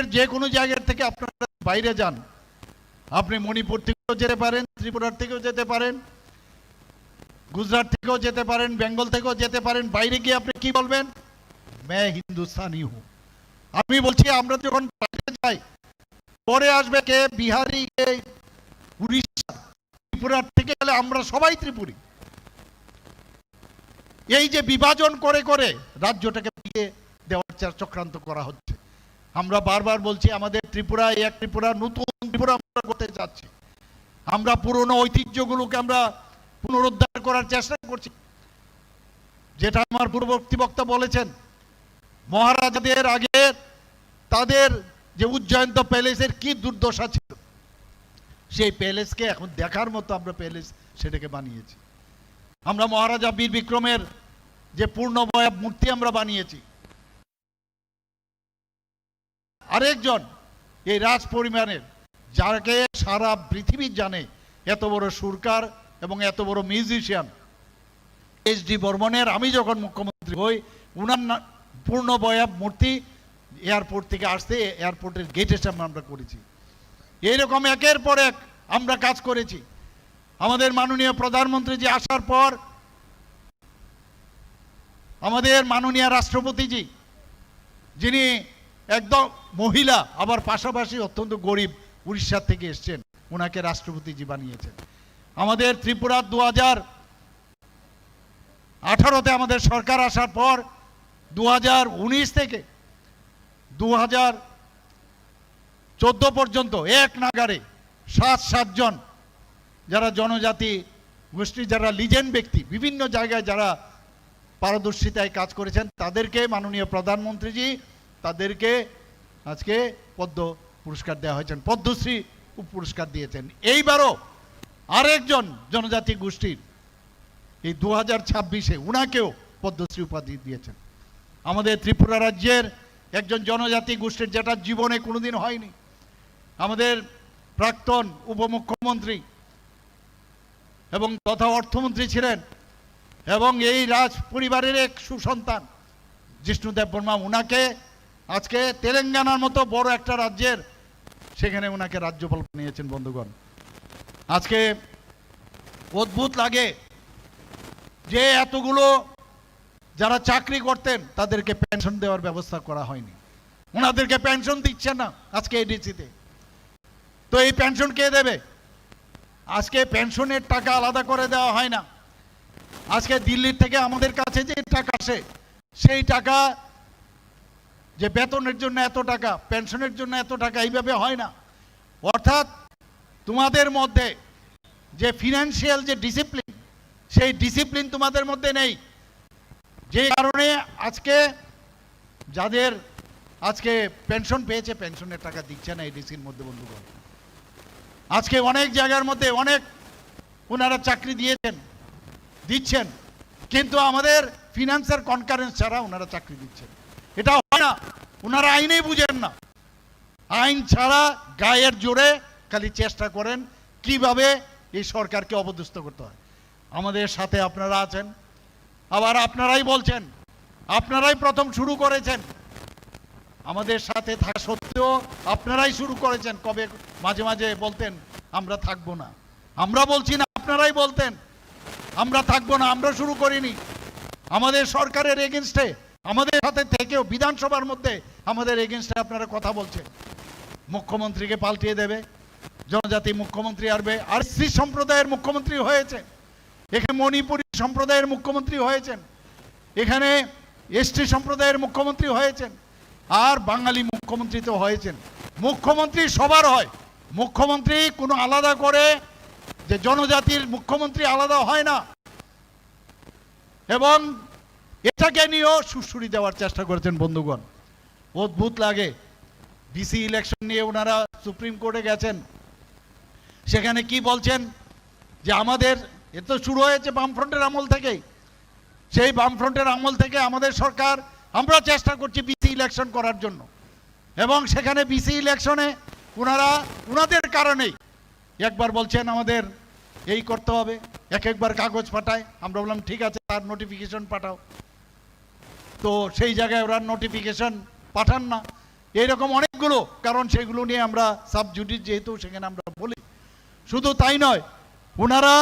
পশ্চিমবঙ্গের যে কোনো জায়গা থেকে আপনারা বাইরে যান। আপনি মণিপুর থেকেও যেতে পারেন ত্রিপুরার থেকেও যেতে পারেন, গুজরাট থেকেও যেতে পারেন, বেঙ্গল থেকেও যেতে পারেন, বাইরে গিয়ে আপনি কি বলবেন? মে হিন্দুস্তানি হু। আমি বলছি, আমরা যখন বাইরে যাই, পরে আসবে কে? বিহারি কে? উড়িষ্যা। ত্রিপুরার থেকে গেলে আমরা সবাই ত্রিপুরী। এই যে বিভাজন করে করে রাজ্যটাকে দিয়ে দেওয়ার চক্রান্ত করা হচ্ছে। আমরা বারবার বলছি, আমাদের ত্রিপুরা এক ত্রিপুরা, নতুন ত্রিপুরা আমরা করতে চাচ্ছি আমরা পুরনো ঐতিহ্যগুলোকে আমরা পুনরুদ্ধার করার চেষ্টা করছি। যেটা আমার পূর্ববর্তী বক্তা বলেছেন, মহারাজাদের আগে তাদের যে উজ্জয়ন্ত প্যালেসের কি দুর্দশা ছিল, সেই প্যালেসকে এখন দেখার মতো আমরা প্যালেস সেটাকে বানিয়েছি। আমরা মহারাজা বীর বিক্রমের যে পূর্ণময় মূর্তি আমরা বানিয়েছি আরেকজন, এই রাজ পরিমাণের, যাকে সারা পৃথিবী জানে, এত বড় সুরকার এবং এত বড় মিউজিশিয়ান এস ডি বর্মনের, আমি যখন মুখ্যমন্ত্রী হই, উনার পূর্ণ বয়াব মূর্তি এয়ারপোর্ট থেকে আসতে এয়ারপোর্টের গেটের সামনে আমরা করেছি। এইরকম একের পর এক আমরা কাজ করেছি। আমাদের মাননীয় প্রধানমন্ত্রী যে আসার পর, আমাদের মাননীয় রাষ্ট্রপতিজি, যিনি একদম মহিলা, আবার পাশাপাশি অত্যন্ত গরিব উড়িষ্যা থেকে এসছেন ওনাকে রাষ্ট্রপতিজি বানিয়েছেন। আমাদের ত্রিপুরা দু হাজার আঠারোতে আমাদের সরকার আসার পর দু হাজার উনিশ থেকে দু হাজার চোদ্দ পর্যন্ত এক নাগারে সাত সাতজন যারা জনজাতি গোষ্ঠী যারা লিজেন ব্যক্তি, বিভিন্ন জায়গায় যারা পারদর্শিতায় কাজ করেছেন, তাদেরকে মাননীয় প্রধানমন্ত্রীজি তাদেরকে আজকে পদ্ম পুরস্কার দেওয়া হয়েছেন। পদ্মশ্রী পুরস্কার দিয়েছেন। এইবারও আরেকজন জনজাতি গোষ্ঠীর এই দু হাজার ছাব্বিশে উনাকেও পদ্মশ্রী উপাধি দিয়েছেন। আমাদের ত্রিপুরা রাজ্যের একজন জনজাতি গোষ্ঠীর যেটা জীবনে কোনোদিন হয়নি। আমাদের প্রাক্তন উপমুখ্যমন্ত্রী এবং তথা অর্থমন্ত্রী ছিলেন এবং এই রাজ পরিবারের এক সুসন্তান, জিষ্ণুদেব বর্মা, উনাকে আজকে তেলেঙ্গানার মতো বড় একটা রাজ্যের, সেখানে ওনাকে রাজ্যপাল বানিয়েছেন বন্ধুগণ। আজকে অদ্ভুত লাগে যে এতগুলো যারা চাকরি করতেন, তাদেরকে পেনশন দেওয়ার ব্যবস্থা করা হয়নি। ওনাদেরকে পেনশন দিচ্ছে না আজকে এডিসিতে। তো এই পেনশন কে দেবে? আজকে পেনশনের টাকা আলাদা করে দেওয়া হয় না। আজকে দিল্লির থেকে আমাদের কাছে যে টাকা আসে, সেই টাকা যে বেতনের জন্য এত টাকা পেনশনের জন্য এত টাকা, এইভাবে হয় না। অর্থাৎ তোমাদের মধ্যে যে ফিনান্সিয়াল যে ডিসিপ্লিন সেই ডিসিপ্লিন তোমাদের মধ্যে নেই। যে কারণে আজকে যাদের আজকে পেনশন পেয়েছে পেনশনের টাকা দিচ্ছে না এই ডিসির মধ্যে, বন্ধুগণ। আজকে অনেক জায়গার মধ্যে অনেক ওনারা চাকরি দিয়েছেন, দিচ্ছেন, কিন্তু আমাদের ফিনান্সের কনকারেন্স ছাড়া ওনারা চাকরি দিচ্ছেন। এটা হয় না। ওনারা আইনেই বুঝেন না। আইন ছাড়া গায়ের জোরে খালি চেষ্টা করেন কীভাবে এই সরকারকে অবদুষ্ট করতে হয়। আমাদের সাথে আপনারা আছেন। আবার আপনারাই বলছেন, আপনারাই প্রথম শুরু করেছেন। আমাদের সাথে থাকা সত্ত্বেও আপনারাই শুরু করেছেন। কবে মাঝে মাঝে বলতেন, আমরা থাকব না। আমরা বলছি না, আপনারাই বলতেন, আমরা থাকব না, আমরা শুরু করিনি। আমাদের সরকারের এগেনস্টে আমাদের সাথে থেকেও বিধানসভার মধ্যে আমাদের এগেনস্টে আপনারা কথা বলছেন। মুখ্যমন্ত্রীকে পাল্টিয়ে দেবে, জনজাতি মুখ্যমন্ত্রী আসবে আর শ্রী সম্প্রদায়ের মুখ্যমন্ত্রী হয়েছে, এখানে মণিপুরী সম্প্রদায়ের মুখ্যমন্ত্রী হয়েছেন, এখানে এসটি সম্প্রদায়ের মুখ্যমন্ত্রী হয়েছেন, আর বাঙালি মুখ্যমন্ত্রী তো হয়েছেন। মুখ্যমন্ত্রী সবার হয়, মুখ্যমন্ত্রী কোনো আলাদা করে যে জনজাতির মুখ্যমন্ত্রী আলাদা হয় না। এবং এটাকে নিয়েও সুশ্রুরি দেওয়ার চেষ্টা করেছেন বন্ধুগণ। অদ্ভুত লাগে। ডিসি ইলেকশন নিয়ে ওনারা সুপ্রিম কোর্টে গেছেন। সেখানে কি বলছেন? যে আমাদের, এ তো শুরু হয়েছে বামফ্রন্টের আমল থেকেই। সেই বামফ্রন্টের আমল থেকে আমাদের সরকার, আমরা চেষ্টা করছি বিসি ইলেকশন করার জন্য। এবং সেখানে বিসি ইলেকশনে ওনারা, ওনাদের কারণেই একবার বলছেন আমাদের এই করতে হবে, এক একবার কাগজ পাঠায়। আমরা বললাম, ঠিক আছে, তার নোটিফিকেশন পাঠাও। তো সেই জায়গায় ওরা নোটিফিকেশন পাঠান না। এইরকম অনেকগুলো, কারণ সেগুলো নিয়ে আমরা সাবজুডিস যেহেতু সেখানে আমরা বলি। শুধু তাই নয়, ওনারা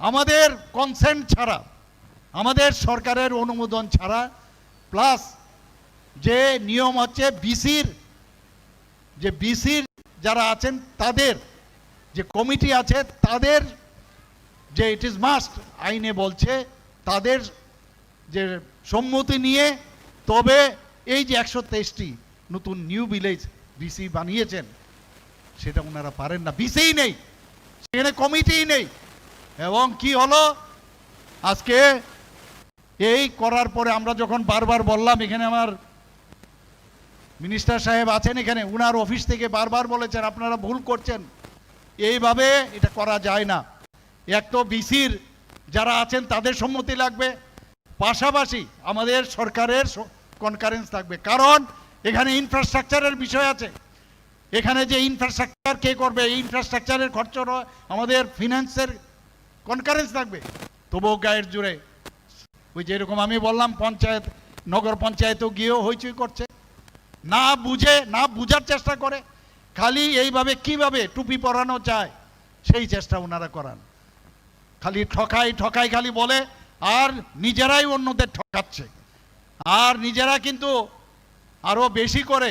আমাদের কনসেন্ট ছাড়া, আমাদের সরকারের অনুমোদন ছাড়া প্লাস যে নিয়ম হচ্ছে বিসির যে বিসির যারা আছেন তাদের, যে কমিটি আছে তাদের, যে ইট ইজ মাস্ট আইনে বলছে, তাদের যে সম্মতি নিয়ে তবে এই যে একশো তেইশটি নতুন নিউ ভিলেজ বিসি বানিয়েছেন, সেটা ওনারা পারেন না। বিসিই নেই, সেখানে কমিটিই নেই। এবং কি হলো? আজকে এই করার পরে আমরা যখন বারবার বললাম, এখানে আমার মিনিস্টার সাহেব আছেন এখানে, উনার অফিস থেকে বারবার বলেছেন, আপনারা ভুল করছেন। এইভাবে এটা করা যায় না। এক তো বিসির যারা আছেন, তাদের সম্মতি লাগবে। পাশাপাশি আমাদের সরকারের কনকারেন্স থাকবে। কারণ এখানে ইনফ্রাস্ট্রাকচারের বিষয় আছে। এখানে যে ইনফ্রাস্ট্রাকচার কে করবে, এই ইনফ্রাস্ট্রাকচারের খরচ আমাদের ফিনান্সের কনকারেন্স থাকবে। তবুও গায়ের জুড়ে ওই যেরকম আমি বললাম, পঞ্চায়েত, নগর পঞ্চায়েতও গিয়েও হইচই করছে। না বুঝে, না বুঝার চেষ্টা করে, খালি এইভাবে কীভাবে টুপি পরানো চায় সেই চেষ্টা ওনারা করান। খালি ঠকাই ঠকাই খালি বলে আর নিজেরাই অন্যদের ঠকাচ্ছে। আর নিজেরা কিন্তু আরও বেশি করে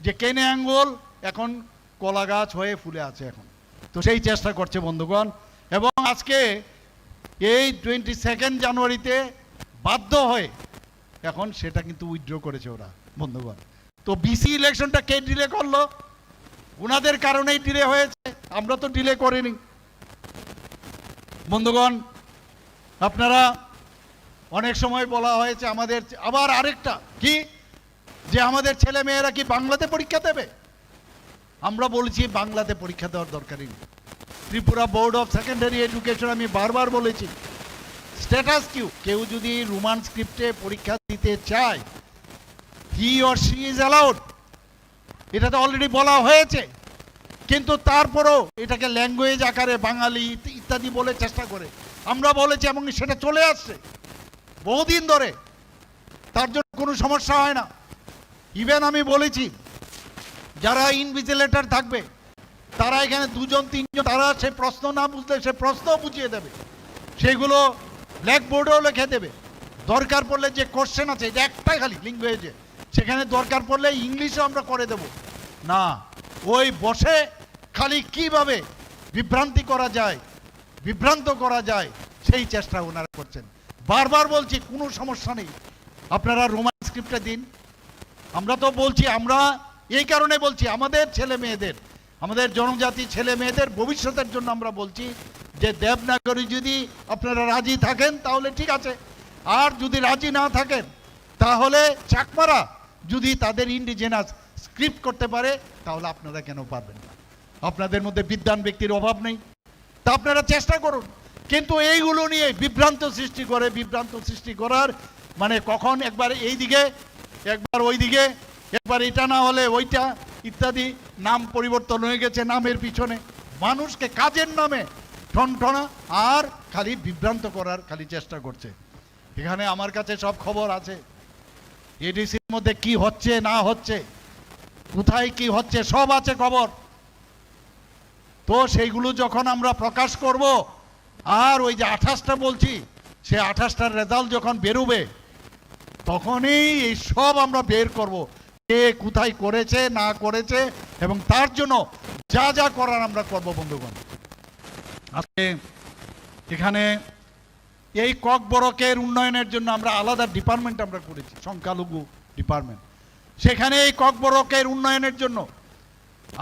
যে কেনে আঙ্গুল, এখন কলা গাছ হয়ে ফুলে আছে এখন। তো সেই চেষ্টা করছে বন্ধুগণ। এবং আজকে এই টোয়েন্টি সেকেন্ড জানুয়ারিতে বাধ্য হয়ে এখন সেটা কিন্তু উইথড্র করেছে ওরা, বন্ধুগণ। তো বিসি ইলেকশনটা কে ডিলে করল? ওনাদের কারণেই ডিলে হয়েছে, আমরা তো ডিলে করিনি। বন্ধুগণ আপনারা অনেক সময় বলা হয়েছে আমাদের আবার আরেকটা, কি? যে আমাদের ছেলে মেয়েরা কি বাংলাতে পরীক্ষা দেবে? আমরা বলছি বাংলাতে পরীক্ষা দেওয়ার দরকারই নেই। Tripura board of secondary education আমি বারবার বলেছি, স্ট্যাটাস কিউ, কেউ যদি রোমান স্ক্রিপ্টে পরীক্ষা দিতে চায় he or she is allowed এটা তো অলরেডি বলা হয়েছে, কিন্তু তারপরেও এটাকে ল্যাঙ্গুয়েজ আকারে বাঙালি ইত্যাদি বলে চেষ্টা করে। আমরা বলেছি এবং সেটা চলে আসছে। বহুদিন ধরে তার জন্য কোনো সমস্যা হয় না। ইভেন আমি বলেছি, যারা ইনভিজিলেটর থাকবে, তারা এখানে দুজন, তিনজন, তারা সে প্রশ্ন না বুঝলে সে প্রশ্ন বুঝিয়ে দেবে। সেগুলো ব্ল্যাকবোর্ডেও লিখে দেবে। দরকার পড়লে যে কোশ্চেন আছে, এটা একটাই খালি ল্যাঙ্গুয়েজে সেখানে দরকার পড়লে ইংলিশও আমরা করে দেব। না, ওই বসে খালি কীভাবে বিভ্রান্তি করা যায় বিভ্রান্ত করা যায়, সেই চেষ্টা ওনারা করছেন। বারবার বলছি, কোনো সমস্যা নেই। আপনারা রোমান স্ক্রিপ্টে দিন। আমরা তো বলছি, আমরা এই কারণে বলছি, আমাদের ছেলে মেয়েদের, আমাদের জনজাতি ছেলে মেয়েদের ভবিষ্যতের জন্য আমরা বলছি যে দেবনাগরী যদি আপনারা রাজি থাকেন, তাহলে ঠিক আছে। আর যদি রাজি না থাকেন, তাহলে চাকমারা যদি তাদের ইন্ডিজেনাস স্ক্রিপ্ট করতে পারে, তাহলে আপনারা কেন পারবেন না? আপনাদের মধ্যে বিদ্যান ব্যক্তির অভাব নেই। তা আপনারা চেষ্টা করুন। কিন্তু এইগুলো নিয়ে বিভ্রান্ত সৃষ্টি করে, বিভ্রান্ত সৃষ্টি করার মানে কখন একবার এই দিকে একবার ওই দিকে একবার এটা না হলে ওইটা, ইত্যাদি, নাম পরিবর্তন হয়ে গেছে নামের পিছনে। মানুষকে কাজের নামে ঠনঠনা আর খালি বিভ্রান্ত করার খালি চেষ্টা করছে। এখানে আমার কাছে সব খবর আছে। এডিসির মধ্যে কি হচ্ছে, না হচ্ছে, কোথায় কি হচ্ছে, সব আছে খবর। তো সেইগুলো যখন আমরা প্রকাশ করব, আর ওই যে আঠাশটা বলছি, সে আঠাশটার রেজাল্ট যখন বেরোবে, তখনই এই সব আমরা বের করব। কে কোথায় করেছে, না করেছে, এবং তার জন্য যা যা করার আমরা করব, বন্ধুগণ। আজকে এখানে এই ককবরকের উন্নয়নের জন্য আমরা আলাদা ডিপার্টমেন্ট আমরা করেছি, সংখ্যালঘু ডিপার্টমেন্ট। সেখানে এই ককবরকের উন্নয়নের জন্য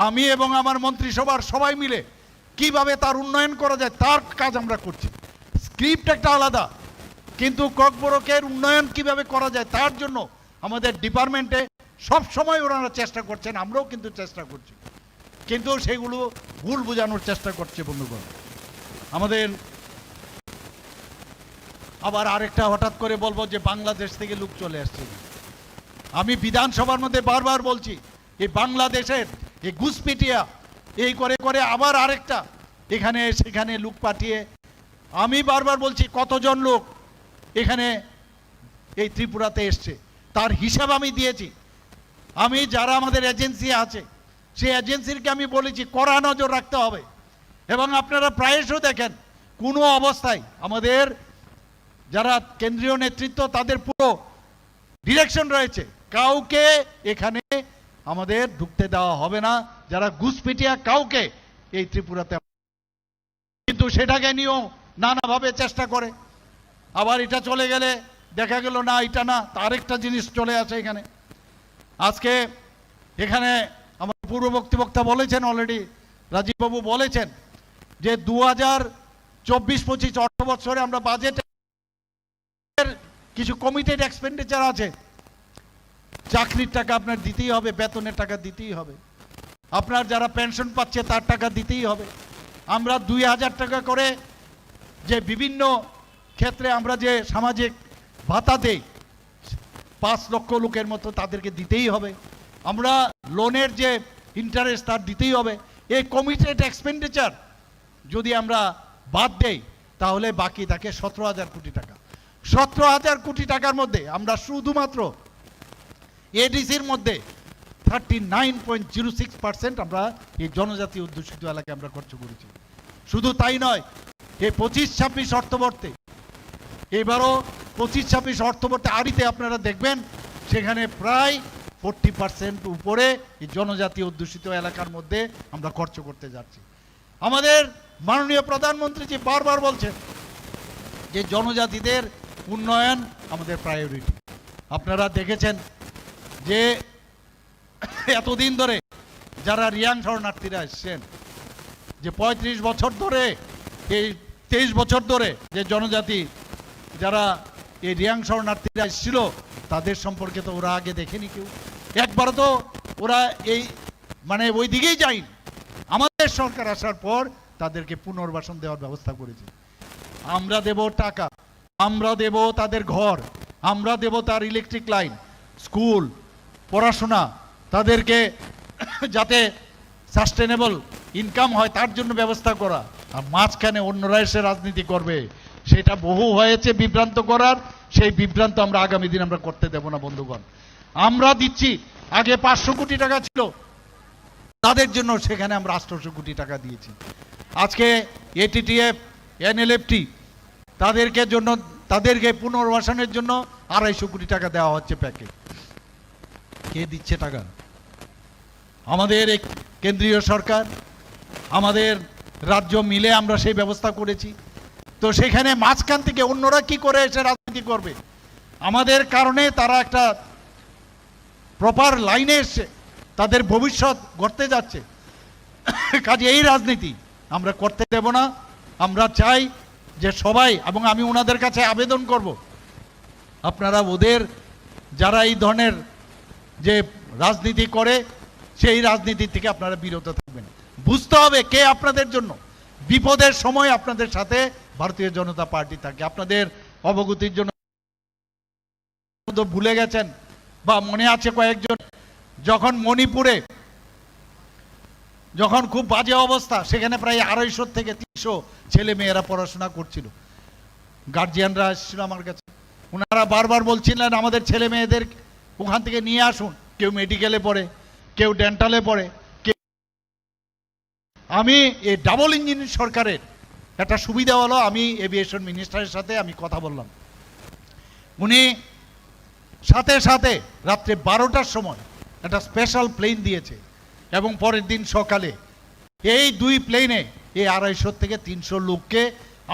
আমি এবং আমার মন্ত্রিসভার সবাই মিলে কীভাবে তার উন্নয়ন করা যায় তার কাজ আমরা করছি। স্ক্রিপ্ট একটা আলাদা, কিন্তু ককবরকের উন্নয়ন কীভাবে করা যায় তার জন্য আমাদের ডিপার্টমেন্টে সব সময় ওনারা চেষ্টা করছেন, আমরাও কিন্তু চেষ্টা করছি। কিন্তু সেগুলো ভুল বোঝানোর চেষ্টা করছে বন্ধুগণ। আমাদের আবার আরেকটা হঠাৎ করে বলব যে বাংলাদেশ থেকে লোক চলে আসছে। আমি বিধানসভার মধ্যে বারবার বলছি, এই বাংলাদেশের এই ঘুষপিটিয়া এই করে করে আবার আরেকটা। এখানে, সেখানে লোক পাঠিয়ে, আমি বারবার বলছি, কতজন লোক এখানে এই ত্রিপুরাতে এসছে? তার হিসাব আমি দিয়েছি। আমি, যারা আমাদের এজেন্সি আছে, সেই এজেন্সিরকে আমি বলেছি, কড়া নজর রাখতে হবে। এবং আপনারা প্রায়শই দেখেন, কোনো অবস্থায় আমাদের যারা কেন্দ্রীয় নেতৃত্ব, তাদের পুরো ডিরেকশন রয়েছে। কাউকে এখানে আমাদের ঢুকতে দেওয়া হবে না। যারা ঘুষপিটিয়া কাউকে এই ত্রিপুরাতে কিন্তু সেটাকে নিয়েও নানাভাবে চেষ্টা করে। আবার এটা চলে গেলে দেখা গেল, না, এটা না তার একটা জিনিস চলে আসে এখানে। আজকে এখানে আমার পূর্ববর্তী বক্তা বলেছেন অলরেডি রাজীববাবু বলেছেন যে দু হাজার চব্বিশ পঁচিশ অর্থ বছরে আমরা বাজেটে কিছু কমিটেড এক্সপেন্ডিচার আছে। চাকরির টাকা আপনার দিতেই হবে, বেতনের টাকা দিতেই হবে। আপনার যারা পেনশন পাচ্ছে, তার টাকা দিতেই হবে। আমরা দুই হাজার টাকা করে যে বিভিন্ন ক্ষেত্রে আমরা যে সামাজিক ভাতা দেই, পাঁচ লক্ষ লোকের মতো তাদেরকে দিতেই হবে। আমরা লোনের যে ইন্টারেস্ট তার দিতেই হবে। এই কমিটেড এক্সপেন্ডিচার যদি আমরা বাদ দেই, তাহলে বাকি থাকে সতেরো হাজার কোটি টাকা। সতেরো হাজার কোটি টাকার মধ্যে আমরা শুধুমাত্র এডিসির মধ্যে thirty nine point zero six percent আমরা এই জনজাতি অধ্যুষিত এলাকায় আমরা খরচ করেছি। শুধু তাই নয় এই পঁচিশ ছাব্বিশ অর্থবর্তে, এবারও পঁচিশ ছাব্বিশ অর্থবর্তে আড়িতে আপনারা দেখবেন, সেখানে প্রায় ফোরটি পার্সেন্ট উপরে এই জনজাতি অধ্যুষিত এলাকার মধ্যে আমরা খরচ করতে যাচ্ছি। আমাদের মাননীয় প্রধানমন্ত্রী যে বারবার বলছেন যে জনজাতিদের উন্নয়ন আমাদের প্রায়োরিটি আপনারা দেখেছেন যে এতদিন ধরে যারা রিয়াং শরণার্থীরা এসছেন, যে পঁয়ত্রিশ বছর ধরে, এই তেইশ বছর ধরে যে জনজাতি যারা এই রিয়াং শরণার্থীরা এসেছিল, তাদের সম্পর্কে তো ওরা আগে দেখেনি কেউ। একবারও তো ওরা এই মানে ওই দিকেই যায়নি। আমাদের সরকার আসার পর তাদেরকে পুনর্বাসন দেওয়ার ব্যবস্থা করেছে। আমরা দেব টাকা, আমরা দেব তাদের ঘর, আমরা দেব তার ইলেকট্রিক লাইন স্কুল পড়াশোনা, তাদেরকে যাতে সাস্টেনেবল ইনকাম হয়, তার জন্য ব্যবস্থা করা। আর মাঝখানে অন্যরা এসে রাজনীতি করবে। সেটা বহু হয়েছে বিভ্রান্ত করার, সেই বিভ্রান্ত আমরা আগামী দিন আমরা করতে দেব না, বন্ধুগণ। আমরা দিচ্ছি, আগে পাঁচশো কোটি টাকা ছিল। তাদের জন্য সেখানে আমরা আঠারোশো কোটি টাকা দিয়েছি। আজকে এটিটিএফ এনএলএফটি তাদেরকে জন্য, তাদেরকে পুনর্বাসনের জন্য আড়াইশো কোটি টাকা দেওয়া হচ্ছে প্যাকেজ। কে দিচ্ছে টাকা? আমাদের কেন্দ্রীয় সরকার, আমাদের রাজ্য মিলে আমরা সেই ব্যবস্থা করেছি। তো সেখানে মাঝখান থেকে অন্যরা কি করে এসে রাজনীতি করবে? আমাদের কারণে তারা একটা প্রপার লাইনে এসছে। তাদের ভবিষ্যৎ গড়তে যাচ্ছে। কাজে এই রাজনীতি আমরা করতে দেব না। আমরা চাই যে সবাই এবং আমি ওনাদের কাছে আবেদন করব। আপনারা ওদের, যারা এই ধরনের যে রাজনীতি করে, সেই রাজনীতি থেকে আপনারা বিরত থাকবেন। বুঝতে হবে কে আপনাদের জন্য। বিপদের সময় আপনাদের সাথে ভারতীয় জনতা পার্টি থাকে। আপনাদের অবগতির জন্য ভুলে গেছেন, বা মনে আছে কয়েকজন, যখন মণিপুরে, যখন খুব বাজে অবস্থা, সেখানে প্রায় আড়াইশো থেকে তিনশো ছেলে মেয়েরা পড়াশোনা করছিল। গার্জিয়ানরা এসেছিল আমার কাছে। ওনারা বারবার বলছিলেন, আমাদের ছেলে মেয়েদের ওখান থেকে নিয়ে আসুন। কেউ মেডিকেলে পড়ে, কেউ ডেন্টালে পড়ে আমি এই ডাবল ইঞ্জিন সরকারের একটা সুবিধা হলো আমি এভিয়েশন মিনিস্টারের সাথে আমি কথা বললাম। উনি সাথে সাথে রাত্রে বারোটার সময় একটা স্পেশাল প্লেন দিয়েছে এবং পরের দিন সকালে এই দুই প্লেনে এই আড়াইশো থেকে তিনশো লোককে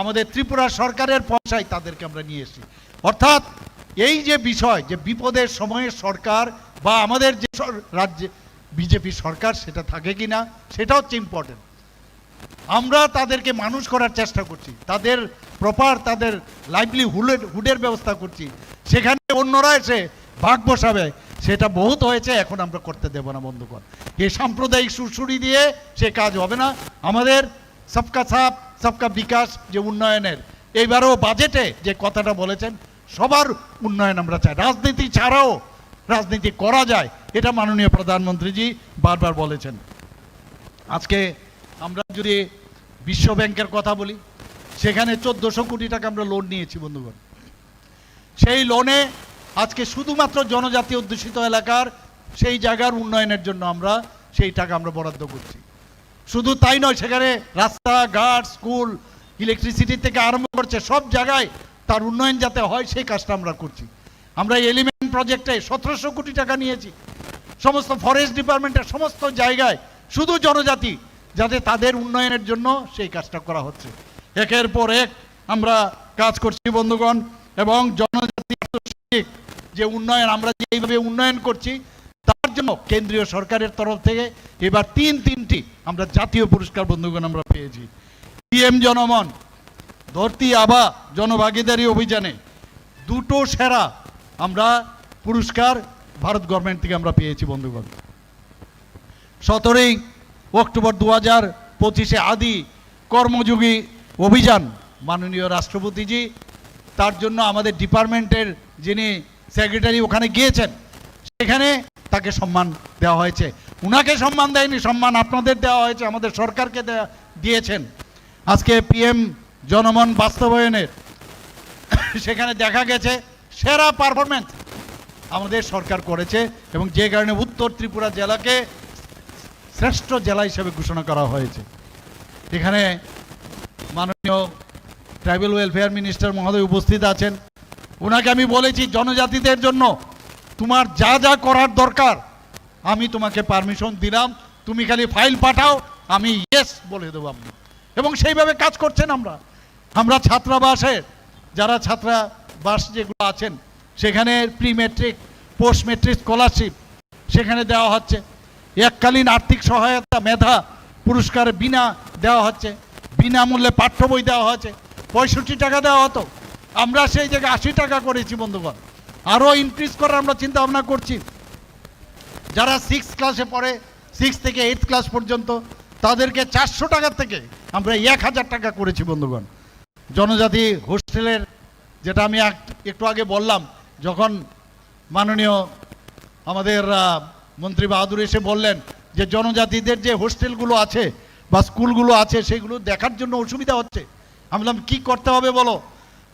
আমাদের ত্রিপুরা সরকারের পয়সায় তাদেরকে আমরা নিয়ে এসেছি। অর্থাৎ এই যে বিষয় যে বিপদের সময়ে সরকার বা আমাদের যে রাজ্যে বিজেপি সরকার সেটা থাকে কি না সেটা হচ্ছে ইম্পর্টেন্ট আমরা তাদেরকে মানুষ করার চেষ্টা করছি, তাদের প্রপার তাদের লাইভলিহুডের হুডের ব্যবস্থা করছি। সেখানে অন্যরা এসে ভাগ বসাবে, সেটা বহুত হয়েছে, এখন আমরা করতে দেব না বন্ধুগণ। এই সাম্প্রদায়িক সুরসুরি দিয়ে সে কাজ হবে না। আমাদের সবকা সাপ সবকা বিকাশ যে উন্নয়নের, এইবারও বাজেটে যে কথাটা বলেছেন সবার উন্নয়ন আমরা চাই। রাজনীতি ছাড়াও রাজনীতি করা যায়, এটা মাননীয় প্রধানমন্ত্রীজি বারবার বলেছেন। আজকে আমরা যদি বিশ্ব ব্যাংকের কথা বলি, সেখানে চোদ্দোশো কোটি টাকা আমরা লোন নিয়েছি বন্ধুগণ। সেই লোনে আজকে শুধুমাত্র জনজাতি অধ্যুষিত এলাকার সেই জায়গার উন্নয়নের জন্য আমরা সেই টাকা আমরা বরাদ্দ করছি। শুধু তাই নয়, সেখানে রাস্তা ঘাট স্কুল ইলেকট্রিসিটি থেকে আরম্ভ করছে, সব জায়গায় তার উন্নয়ন যাতে হয়, সেই কাজটা আমরা করছি। আমরা এলিমেন্ট প্রজেক্টে সতেরোশো কোটি টাকা নিয়েছি। সমস্ত ফরেস্ট ডিপার্টমেন্টের সমস্ত জায়গায় শুধু জনজাতি, যাতে তাদের উন্নয়নের জন্য সেই কাজটা করা হচ্ছে। একের পর এক আমরা কাজ করছি, বন্ধুগণ, এবং জনজাতি যে উন্নয়ন, আমরা যে এইভাবে উন্নয়ন করছি, তার জন্য কেন্দ্রীয় সরকারের তরফ থেকে এবার তিন তিনটি আমরা জাতীয় পুরস্কার, বন্ধুগণ, আমরা পেয়েছি। পিএম জনমন ধরতি আবা জনভাগিদারি অভিযানে দুটো সেরা আমরা পুরস্কার ভারত গভর্নমেন্ট থেকে আমরা পেয়েছি, বন্ধুগণ। সতেরোই অক্টোবর দু হাজার পঁচিশে আদি কর্মযোগী অভিযান মাননীয় রাষ্ট্রপতিজি তার জন্য আমাদের ডিপার্টমেন্টের যিনি সেক্রেটারি ওখানে গিয়েছেন, সেখানে তাকে সম্মান দেওয়া হয়েছে। উনাকে সম্মান দেয়নি, সম্মান আপনাদের দেওয়া হয়েছে, আমাদের সরকারকে দেওয়া দিয়েছেন। আজকে পিএম জনমন বাস্তবায়নের। সেখানে দেখা গেছে সেরা পারফরমেন্স আমাদের সরকার করেছে এবং যে কারণে উত্তর ত্রিপুরা জেলাকে শ্রেষ্ঠ জেলা হিসেবে ঘোষণা করা হয়েছে। এখানে মাননীয় ট্রাইবেল ওয়েলফেয়ার মিনিস্টার মহোদয় উপস্থিত আছেন। ওনাকে আমি বলেছি, জনজাতিদের জন্য তোমার যা যা করার দরকার, আমি তোমাকে পারমিশন দিলাম। তুমি খালি ফাইল পাঠাও, আমি ইয়েস বলে দেবো আপনি। এবং সেইভাবে কাজ করছেন আমরা। আমরা ছাত্রাবাসের, যারা ছাত্রাবাস যেগুলো আছেন, সেখানে pre matric post matric scholarship সেখানে দেওয়া হচ্ছে। এককালীন আর্থিক সহায়তা মেধা পুরস্কার বিনা দেওয়া হচ্ছে। বিনামূল্যে পাঠ্য বই দেওয়া হচ্ছে। পঁয়ষট্টি টাকা দেওয়া হতো। আমরা সেই জায়গায় আশি টাকা করেছি বন্ধুগণ। আরও ইনক্রিজ করার আমরা চিন্তা ভাবনা করছি। যারা সিক্স ক্লাসে পড়ে সিক্স থেকে এইট ক্লাস পর্যন্ত, তাদেরকে চারশো টাকার থেকে আমরা এক হাজার টাকা করেছি বন্ধুগণ। জনজাতি হোস্টেলের, যেটা আমি একটু আগে বললাম, যখন মাননীয় আমাদের মন্ত্রী বাহাদুর এসে বললেন যে জনজাতিদের যে হোস্টেলগুলো আছে বা স্কুলগুলো আছে, সেগুলো দেখার জন্য অসুবিধা হচ্ছে। আমি বললাম, কী করতে হবে বলো?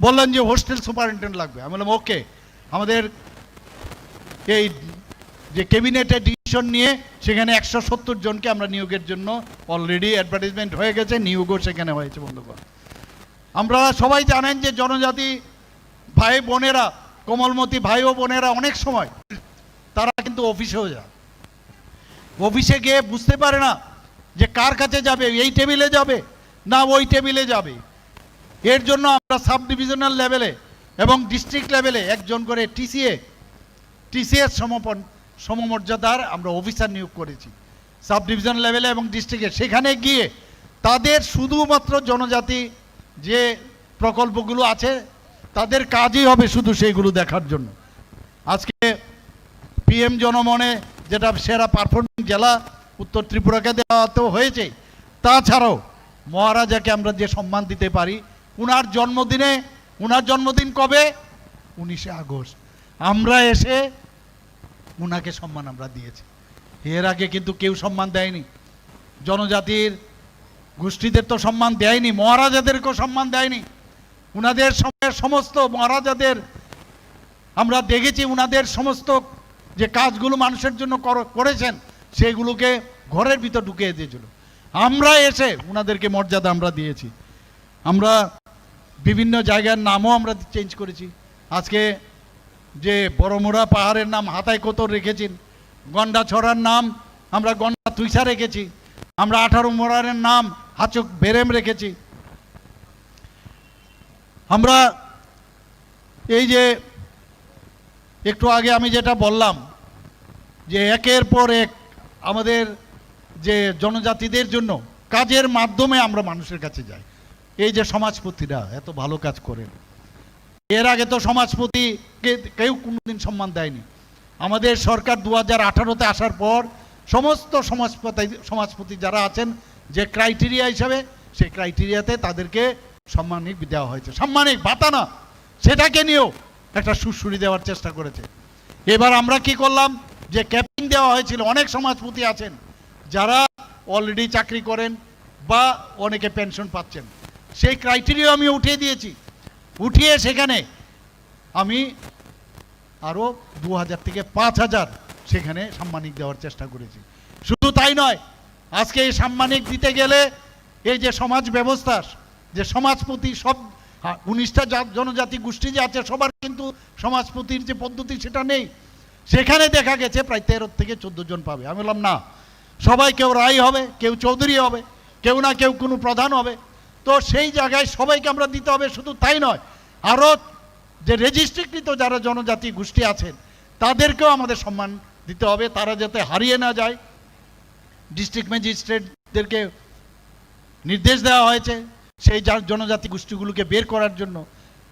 বললেন যে হোস্টেল সুপারিনটেন্ডেন্ট লাগবে। আমি বললাম, ওকে। আমাদের এই যে ক্যাবিনেটে ডিসিশন নিয়ে সেখানে একশো সত্তর জনকে আমরা নিয়োগের জন্য অলরেডি অ্যাডভার্টাইজমেন্ট হয়ে গেছে, নিয়োগও সেখানে হয়েছে, বন্ধুগণ। আমরা সবাই জানেন যে জনজাতি ভাই বোনেরা, কোমলমতি ভাই ও বোনেরা অনেক সময় তারা কিন্তু অফিসেও যায়। অফিসে গিয়ে বুঝতে পারে না যে কার কাছে যাবে, এই টেবিলে যাবে না ওই টেবিলে যাবে। এর জন্য আমরা সাব ডিভিশনাল লেভেলে এবং ডিস্ট্রিক্ট লেভেলে একজন করে টিসিএ টিসিএস সমপন, সমমর্যাদার আমরা অফিসার নিয়োগ করেছি। সাব ডিভিশন লেভেলে এবং ডিস্ট্রিক্টে সেখানে গিয়ে তাদের শুধুমাত্র জনজাতি যে প্রকল্পগুলো আছে, তাদের কাজই হবে শুধু সেইগুলো দেখার জন্য। আজকে পিএম জনমনে যেটা সেরা পারফর্মিং জেলা উত্তর ত্রিপুরাকে দেওয়া তো হয়েছে, তাছাড়াও মহারাজাকে আমরা যে সম্মান দিতে পারি, উনার জন্মদিনে, উনার জন্মদিন কবে? উনিশে আগস্ট। আমরা এসে উনাকে সম্মান আমরা দিয়েছি। এর আগে কিন্তু কেউ সম্মান দেয়নি। জনজাতির গোষ্ঠীদের তো সম্মান দেয়নি, মহারাজাদেরকেও সম্মান দেয়নি। উনাদের সমস্ত মহারাজাদের, আমরা দেখেছি উনাদের সমস্ত যে কাজগুলো মানুষের জন্য কর- করেছেন, সেগুলোকে ঘরের ভিতর ঢুকিয়ে দিয়েছিল। আমরা এসে উনাদেরকে মর্যাদা আমরা দিয়েছি। আমরা বিভিন্ন জায়গার নামও আমরা চেঞ্জ করেছি। আজকে যে বড়মোড়া পাহাড়ের নাম হাতায় কোতর রেখেছেন গন্ডা ছড়ার নাম আমরা গন্ডা তুইসা রেখেছি। আমরা আঠারো মোড়ারের নাম হাচক বেরেম রেখেছি। আমরা এই যে একটু আগে আমি যেটা বললাম যে একের পর এক আমাদের যে জনজাতিদের জন্য কাজের মাধ্যমে আমরা মানুষের কাছে যাই। এই যে সমাজপতিরা এত ভালো কাজ করেন এর আগে তো সমাজপতিকে কেউ কোনোদিন সম্মান দেয়নি। আমাদের সরকার দু হাজার আসার পর সমস্ত সমাজপতি সমাজপতি যারা আছেন যে ক্রাইটেরিয়া হিসাবে, সেই ক্রাইটেরিয়াতে তাদেরকে সম্মানিক দেওয়া হয়েছে। সম্মানিক, ভাতা না। সেটাকে নিয়েও একটা সুশ্রুরি দেওয়ার চেষ্টা করেছে। এবার আমরা কি করলাম? যে ক্যাপিং দেওয়া হয়েছিল, অনেক সমাজপতি আছেন, যারা অলরেডি চাকরি করেন বা অনেকে পেনশন পাচ্ছেন। সেই ক্রাইটেরিয়া আমি উঠিয়ে দিয়েছি। উঠিয়ে সেখানে আমি আরও দু হাজার থেকে পাঁচ হাজার সেখানে সাম্মানিক দেওয়ার চেষ্টা করেছি। শুধু তাই নয় আজকে এই সাম্মানিক দিতে গেলে এই যে সমাজ ব্যবস্থা যে সমাজপতি সব হ্যাঁ, উনিশটা জনজাতি গোষ্ঠী যে আছে সবার কিন্তু সমাজপতির যে পদ্ধতি সেটা নেই। সেখানে দেখা গেছে প্রায় তেরো থেকে চোদ্দ জন পাবে। আমি বললাম না সবাই কেউ রায় হবে কেউ চৌধুরী হবে কেউ না কেউ কোনো প্রধান হবে। তো সেই জায়গায় সবাইকে আমরা দিতে হবে শুধু তাই নয় আরও যে রেজিস্ট্রিকৃত যারা জনজাতি গোষ্ঠী আছেন তাদেরকেও আমাদের সম্মান দিতে হবে তারা যাতে হারিয়ে না যায়। ডিস্ট্রিক্ট ম্যাজিস্ট্রেটদেরকে নির্দেশ দেওয়া হয়েছে সেই জনজাতি গোষ্ঠীগুলোকে বের করার জন্য।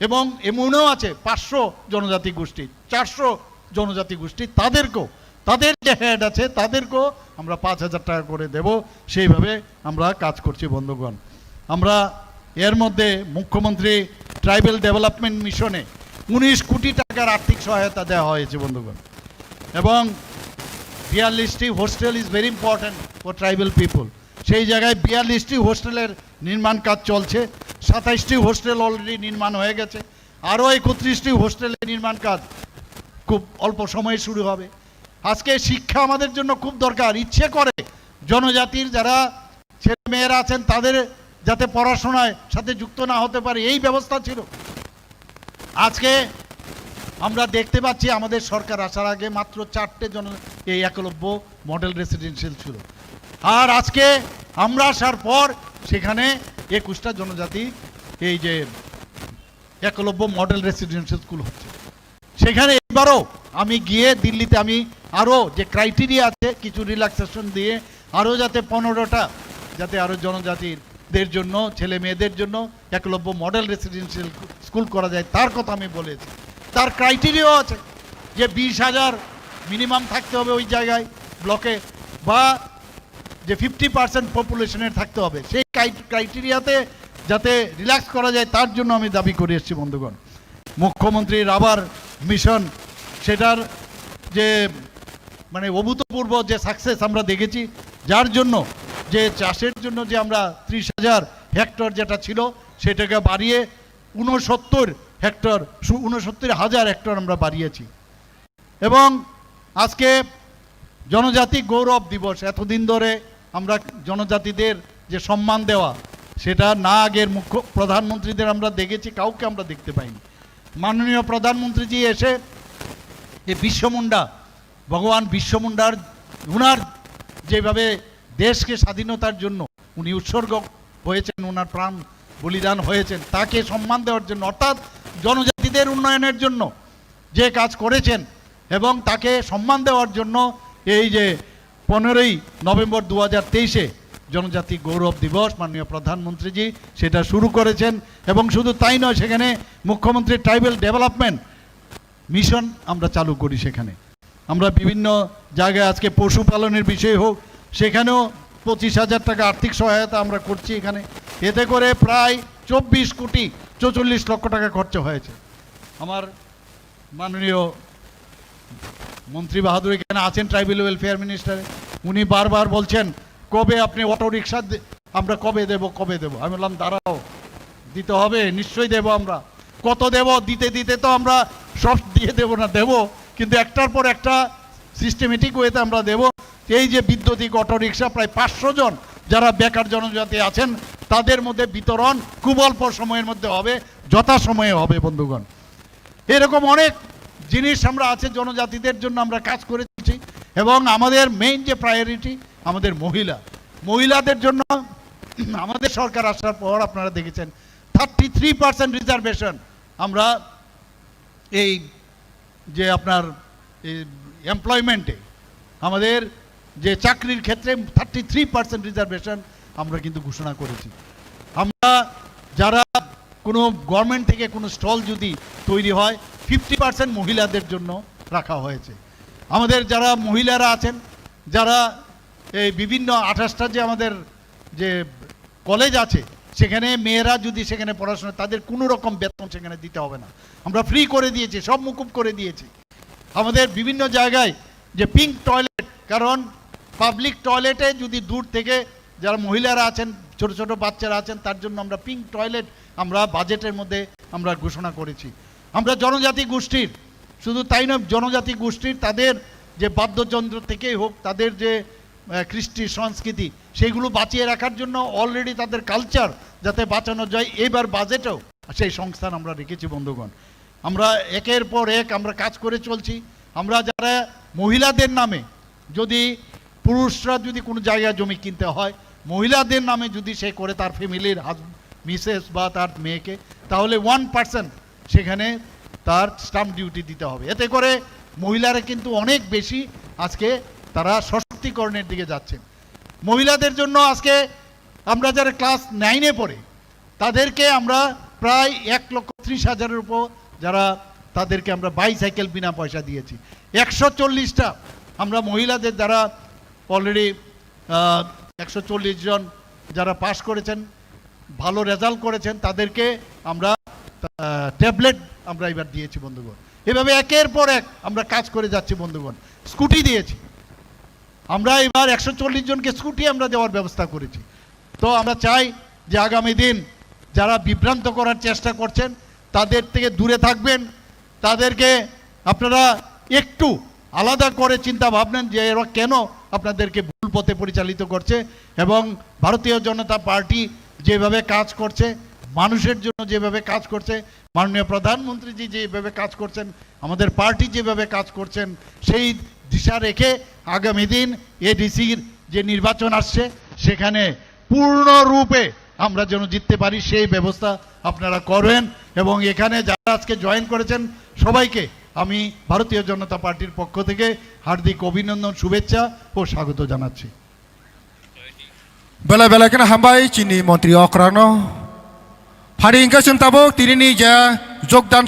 এবং এমনও আছে, পাঁচশো জনজাতি গোষ্ঠী, চারশো জনজাতি গোষ্ঠী তাদেরকেও, তাদের যে হেড আছে তাদেরকেও আমরা পাঁচ হাজার টাকা করে দেব। সেইভাবে আমরা কাজ করছি বন্ধুগণ। আমরা এর মধ্যে মুখ্যমন্ত্রী ট্রাইবেল ডেভেলপমেন্ট মিশনে উনিশ কোটি টাকার আর্থিক সহায়তা দেওয়া হয়েছে বন্ধুগণ। এবং বিয়াল্লিশটি hostel is very important for tribal people সেই জায়গায় বিয়াল্লিশটি হোস্টেলের নির্মাণ কাজ চলছে, সাতাইশটি হোস্টেল অলরেডি নির্মাণ হয়ে গেছে, আরও একত্রিশটি হোস্টেলের নির্মাণ কাজ খুব অল্প সময়ে শুরু হবে। আজকে শিক্ষা আমাদের জন্য খুব দরকার, ইচ্ছে করে জনজাতির যারা ছেলে মেয়েরা আছেন তাদের যাতে পড়াশোনায় সাথে যুক্ত না হতে পারে, এই ব্যবস্থা ছিল। আজকে আমরা দেখতে পাচ্ছি আমাদের সরকার আসার আগে মাত্র চারটে জন এই একলব্য মডেল রেসিডেন্সিয়াল ছিল। আর আজকে আমরা আসার পর সেখানে একুশটা জনজাতি এই যে একলব্য মডেল রেসিডেন্সিয়াল স্কুল হচ্ছে। সেখানে এবারও আমি গিয়ে দিল্লিতে আমি আরও যে ক্রাইটেরিয়া আছে, কিছু রিল্যাক্সেশন দিয়ে আরও যাতে পনেরোটা যাতে আরও জনজাতিদের জন্য, ছেলে মেয়েদের জন্য একলব্য মডেল রেসিডেন্সিয়াল স্কুল করা যায়, তার কথা আমি বলেছি। তার ক্রাইটেরিয়াও আছে যে বিশ হাজার মিনিমাম থাকতে হবে ওই জায়গায় ব্লকে বা যে ফিফটি পার্সেন্ট পপুলেশনের থাকতে হবে। সেই ক্রাইটেরিয়াতে যাতে রিল্যাক্স করা যায়, তার জন্য আমি দাবি করে এসেছি, বন্ধুগণ। মুখ্যমন্ত্রীর আবার মিশন সেটার যে মানে অভূতপূর্ব যে সাকসেস আমরা দেখেছি, যার জন্য যে চাষের জন্য যে আমরা ত্রিশ হাজার হেক্টর যেটা ছিল, সেটাকে বাড়িয়ে উনসত্তর হেক্টর উনসত্তর হাজার হেক্টর আমরা বাড়িয়েছি। এবং আজকে জনজাতি গৌরব দিবস, এতদিন ধরে আমরা জনজাতিদের যে সম্মান দেওয়া, সেটা না আগের মুখ্য প্রধানমন্ত্রীদের আমরা দেখেছি, কাউকে আমরা দেখতে পাইনি। মাননীয় প্রধানমন্ত্রীজি এসে এই বিশ্বমুন্ডা ভগবান বিশ্বমুন্ডার উনার যেভাবে দেশকে স্বাধীনতার জন্য উনি উৎসর্গ হয়েছেন ওনার প্রাণ বলিদান হয়েছেন, তাকে সম্মান দেওয়ার জন্য, অর্থাৎ জনজাতিদের উন্নয়নের জন্য যে কাজ করেছেন এবং তাকে সম্মান দেওয়ার জন্য এই যে পনেরোই নভেম্বর দু হাজার তেইশে জনজাতি গৌরব দিবস মাননীয় প্রধানমন্ত্রীজি, সেটা শুরু করেছেন এবং শুধু তাই নয়, সেখানে মুখ্যমন্ত্রী ট্রাইবেল ডেভেলপমেন্ট মিশন আমরা চালু করি সেখানে। আমরা বিভিন্ন জায়গায় আজকে পশুপালনের বিষয় হোক, সেখানেও পঁচিশ হাজার টাকা আর্থিক সহায়তা আমরা করছি এখানে। এতে করে প্রায় চব্বিশ কোটি চৌচল্লিশ লক্ষ টাকা খরচা হয়েছে। আমার মাননীয় মন্ত্রী বাহাদুর এখানে আছেন ট্রাইবেল ওয়েলফেয়ার মিনিস্টার উনি বারবার বলছেন, কবে আপনি অটো রিক্সা আমরা কবে দেব কবে দেব? আমি বললাম, দাঁড়াও, দিতে হবে, নিশ্চয়ই দেব আমরা। কত দেব? দিতে দিতে তো আমরা সব দিয়ে দেব না, দেব। কিন্তু একটার পর একটা সিস্টেমেটিক ওয়েতে আমরা দেব। এই যে বিদ্যুতিক অটো রিক্সা, প্রায় পাঁচশো জন যারা বেকার জনজাতি আছেন তাদের মধ্যে বিতরণ খুব অল্প সময়ের মধ্যে হবে যথাসময়ে হবে বন্ধুগণ। এরকম অনেক জিনিস আমরা আছে, জনজাতিদের জন্য আমরা কাজ করেছি এবং আমাদের মেইন যে প্রায়োরিটি আমাদের মহিলা। মহিলাদের জন্য আমাদের সরকার আসার পর আপনারা দেখেছেন থার্টি থ্রি পার্সেন্ট রিজার্ভেশন আমরা এই যে আপনার এমপ্লয়মেন্টে আমাদের যে চাকরির ক্ষেত্রে থার্টি থ্রি পার্সেন্ট রিজার্ভেশন আমরা কিন্তু ঘোষণা করেছি। আমরা যারা কোনো গভর্নমেন্ট থেকে কোনো স্টল যদি তৈরি হয় ফিফটি পার্সেন্ট মহিলাদের জন্য রাখা হয়েছে। আমাদের যারা মহিলারা আছেন, যারা এই বিভিন্ন আঠাশটা যে আমাদের যে কলেজ আছে, সেখানে মেয়েরা যদি সেখানে পড়াশোনা তাদের কোনো রকম বেতন সেখানে দিতে হবে না। আমরা ফ্রি করে দিয়েছি, সব মুকুব করে দিয়েছি। আমাদের বিভিন্ন জায়গায় যে পিঙ্ক টয়লেট কারণ পাবলিক টয়লেটে যদি দূর থেকে যারা মহিলারা আছেন, ছোট ছোট বাচ্চারা আছেন, তার জন্য আমরা পিঙ্ক টয়লেট আমরা বাজেটের মধ্যে আমরা ঘোষণা করেছি। আমরা জনজাতি গোষ্ঠীর, শুধু তাই নয়, জনজাতি গোষ্ঠীর তাদের যে বাদ্যযন্ত্র থেকেই হোক, তাদের যে কৃষ্টি সংস্কৃতি সেইগুলো বাঁচিয়ে রাখার জন্য অলরেডি তাদের কালচার যাতে বাঁচানো যায় এবার বাজেটেও সেই সংস্থান আমরা রেখেছি, বন্ধুগণ। আমরা একের পর এক আমরা কাজ করে চলছি। আমরা যারা মহিলাদের নামে যদি, পুরুষরা যদি কোনো জায়গায় জমি কিনতে হয় মহিলাদের নামে যদি সে করে তার ফ্যামিলির মিসেস বা তার মেয়েকে, তাহলে ওয়ান পার্সেন্ট সেখানে তার স্টাম্প ডিউটি দিতে হবে। এতে করে মহিলারা কিন্তু অনেক বেশি আজকে তারা সশক্তিকরণের দিকে যাচ্ছেন। মহিলাদের জন্য আজকে আমরা যারা ক্লাস নাইনে পড়ে, তাদেরকে আমরা প্রায় এক লক্ষ ত্রিশ হাজারের উপর যারা তাদেরকে আমরা বাইসাইকেল বিনা পয়সা দিয়েছি। একশো চল্লিশটা আমরা মহিলাদের দ্বারা অলরেডি একশো চল্লিশ জন যারা পাশ করেছেন, ভালো রেজাল্ট করেছেন, তাদেরকে আমরা ট্যাবলেট আমরা এবার দিয়েছি বন্ধুগণ। এভাবে একের পর এক আমরা কাজ করে যাচ্ছি বন্ধুগণ। স্কুটি দিয়েছি। আমরা এবার একশো চল্লিশ জনকে স্কুটি আমরা দেওয়ার ব্যবস্থা করেছি। তো আমরা চাই যে আগামী দিন যারা বিভ্রান্ত করার চেষ্টা করছেন, তাদের থেকে দূরে থাকবেন। তাদেরকে আপনারা একটু আলাদা করে চিন্তা ভাবনেন যে এরা কেন আপনাদেরকে ভুল পথে পরিচালিত করছে এবং ভারতীয় জনতা পার্টি যেভাবে কাজ করছে, মানুষের জন্য যেভাবে কাজ করছে, মাননীয় প্রধানমন্ত্রীজি যেভাবে কাজ করছেন, আমাদের পার্টি যেভাবে কাজ করছেন, সেই দিশা রেখে আগামী দিন এডিসির যে নির্বাচন আসছে, সেখানে পূর্ণরূপে আমরা যেন জিততে পারি, সেই ব্যবস্থা আপনারা করবেন এবং এখানে যারা আজকে জয়েন করেছেন সবাইকে আমি ভারতীয় জনতা পার্টির পক্ষ থেকে হার্দিক অভিনন্দন, শুভেচ্ছা ও স্বাগত জানাচ্ছি। বেলা বেলা কেন হাম্বাই, চিনি মন্ত্রী অকরানো। ফাড়ি ইংকাশন তাবক তিনি যা যোগদান